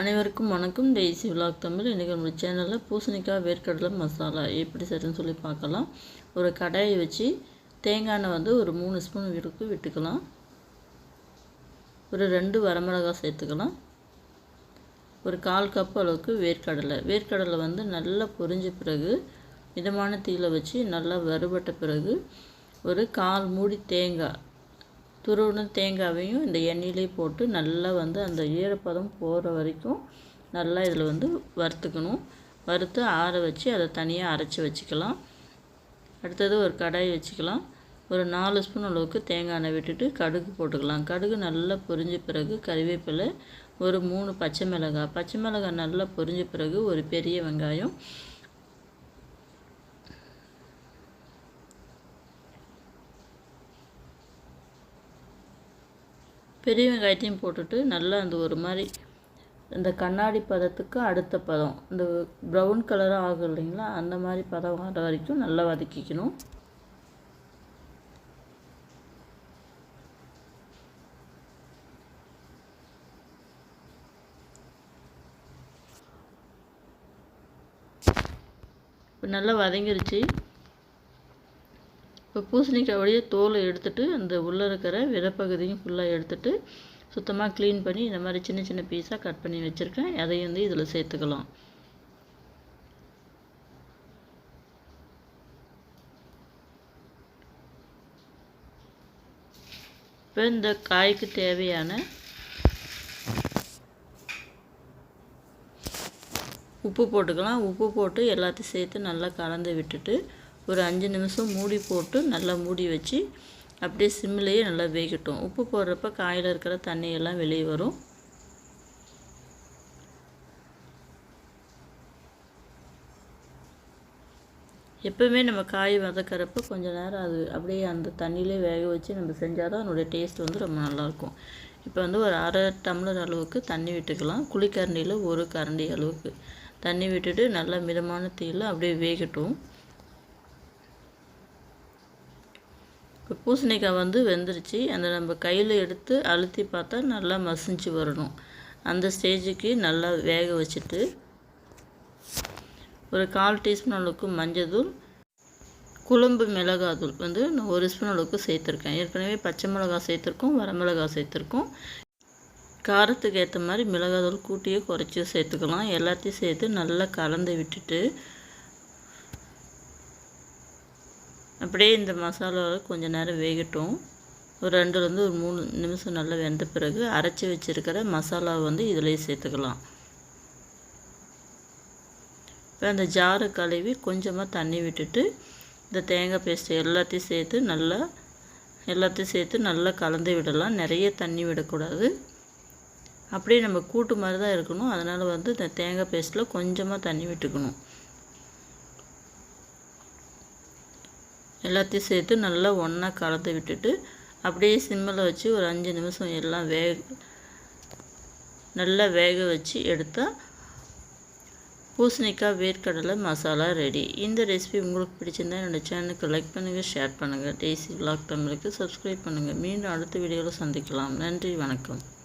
அனைவருக்கும் வணக்கம். Daisy vlog Tamil. இன்றைக்கி நம்ம சேனலில் பூசணிக்காய் வேர்க்கடலை மசாலா எப்படி செய்யறதுன்னு சொல்லி பார்க்கலாம். ஒரு கடாயை வச்சு தேங்காய் எண்ணெய் வந்து ஒரு மூணு ஸ்பூன் இருக்கு விட்டுக்கலாம். ஒரு ரெண்டு வரமிளகாய் சேர்த்துக்கலாம். ஒரு கால் கப் அளவுக்கு வேர்க்கடலை. வேர்க்கடலை வந்து நல்லா பொரிஞ்ச பிறகு மிதமான தீயில் வச்சு நல்லா வறுபட்ட பிறகு ஒரு கால் மூடி தேங்காய் துருவின தேங்காவையும் இந்த எண்ணெயிலே போட்டு நல்லா வந்து அந்த ஈரப்பதம் போகிற வரைக்கும் நல்லா இதில் வந்து வறுத்துக்கணும். வறுத்து ஆற வச்சு அதை தனியாக அரைச்சி வச்சுக்கலாம். அடுத்தது ஒரு கடாய் வச்சுக்கலாம். ஒரு நாலு ஸ்பூன் அளவுக்கு தேங்காய் எண்ணெய் விட்டுட்டு கடுகு போட்டுக்கலாம். கடுகு நல்லா பொரிஞ்ச பிறகு கறிவேப்பிலை ஒரு மூணு பச்சை மிளகாய். பச்சை மிளகாய் நல்லா பொரிஞ்ச பிறகு ஒரு பெரிய வெங்காயம் பெரிய வெங்காயத்தையும் போட்டுட்டு நல்லா அந்த ஒரு மாதிரி இந்த கண்ணாடி பதத்துக்கு அடுத்த பதம் இந்த ப்ரௌன் கலராக ஆகும் இல்லைங்களா அந்த மாதிரி பதம் வர வரைக்கும் நல்லா வதக்கிக்கணும். இப்போ நல்லா வதங்கிருச்சு. இப்போ பூசணிக்காயோடைய தோலை எடுத்துட்டு அந்த உள்ளே இருக்கிற விரப்பகுதியும் ஃபுல்லாக எடுத்துட்டு சுத்தமாக க்ளீன் பண்ணி இந்த மாதிரி சின்ன சின்ன பீஸாக கட் பண்ணி வச்சுருக்கேன். அதையும் வந்து இதில் சேர்த்துக்கலாம். இப்போ இந்த காய்க்கு தேவையான உப்பு போட்டுக்கலாம். உப்பு போட்டு எல்லாத்தையும் சேர்த்து நல்லா கலந்து விட்டுட்டு ஒரு அஞ்சு நிமிஷம் மூடி போட்டு நல்லா மூடி வச்சு அப்படியே சிம்மிலேயே நல்லா வேகட்டும். உப்பு போடுறப்ப காயில் இருக்கிற தண்ணியெல்லாம் வெளியே வரும். எப்போவுமே நம்ம காய் வதக்கிறப்ப கொஞ்சம் நேரம் அது அப்படியே அந்த தண்ணியிலே வேக வச்சு நம்ம செஞ்சால் தான் அதனுடைய டேஸ்ட் வந்து ரொம்ப நல்லாயிருக்கும். இப்போ வந்து ஒரு அரை டம்ளர் அளவுக்கு தண்ணி விட்டுக்கலாம். குழிக்கரண்டியில் ஒரு கரண்டி அளவுக்கு தண்ணி விட்டுட்டு நல்லா மிதமான தீயில் அப்படியே வேகட்டும். இப்போ பூசணிக்காய் வந்து வெந்துருச்சு. அந்த நம்ம கையில் எடுத்து அழுத்தி பார்த்தா நல்லா மசிஞ்சு வரணும். அந்த ஸ்டேஜுக்கு நல்லா வேக வச்சுட்டு ஒரு கால் டீஸ்பூன் அளவுக்கு மஞ்சள் தூள் குழம்பு மிளகாத்தூள் வந்து நான் ஒரு ஸ்பூன் அளவுக்கு சேர்த்துருக்கேன். ஏற்கனவே பச்சை மிளகாய் சேர்த்துருக்கோம் வரமிளகாய் சேர்த்துருக்கோம். காரத்துக்கு ஏற்ற மாதிரி மிளகாத்தூள் கூட்டியே குறைச்சி சேர்த்துக்கலாம். எல்லாத்தையும் சேர்த்து நல்லா கலந்து விட்டுட்டு அப்படியே இந்த மசாலாவை கொஞ்சம் நேரம் வேகட்டும். ஒரு ரெண்டுலேருந்து ஒரு மூணு நிமிஷம் நல்லா வெந்த பிறகு அரைச்சி வச்சுருக்கிற மசாலாவை வந்து இதிலே சேர்த்துக்கலாம். இப்போ அந்த ஜாரை கழுவி கொஞ்சமாக தண்ணி விட்டுட்டு இந்த தேங்காய் பேஸ்ட்டு எல்லாத்தையும் சேர்த்து நல்லா எல்லாத்தையும் சேர்த்து நல்லா கலந்து விடலாம். நிறைய தண்ணி விடக்கூடாது. அப்படியே நம்ம கூட்டு மாதிரி தான் இருக்கணும். அதனால் வந்து இந்த தேங்காய் பேஸ்ட்டில் கொஞ்சமாக தண்ணி விட்டுக்கணும். எல்லாத்தையும் சேர்த்து நல்லா ஒன்றா கலந்து விட்டுட்டு அப்படியே சிம்மில் வச்சு ஒரு அஞ்சு நிமிஷம் எல்லாம் வேக நல்லா வேக வச்சு எடுத்தால் பூசணிக்காய் வேர்க்கடலை மசாலா ரெடி இந்த ரெசிபி உங்களுக்கு பிடிச்சிருந்தா என்னோடய சேனலுக்கு லைக் பண்ணுங்கள் ஷேர் பண்ணுங்கள் டேசி விளாக் தமிழுக்கு சப்ஸ்கிரைப் பண்ணுங்கள் மீண்டும் அடுத்த வீடியோவில் சந்திக்கலாம். நன்றி வணக்கம்.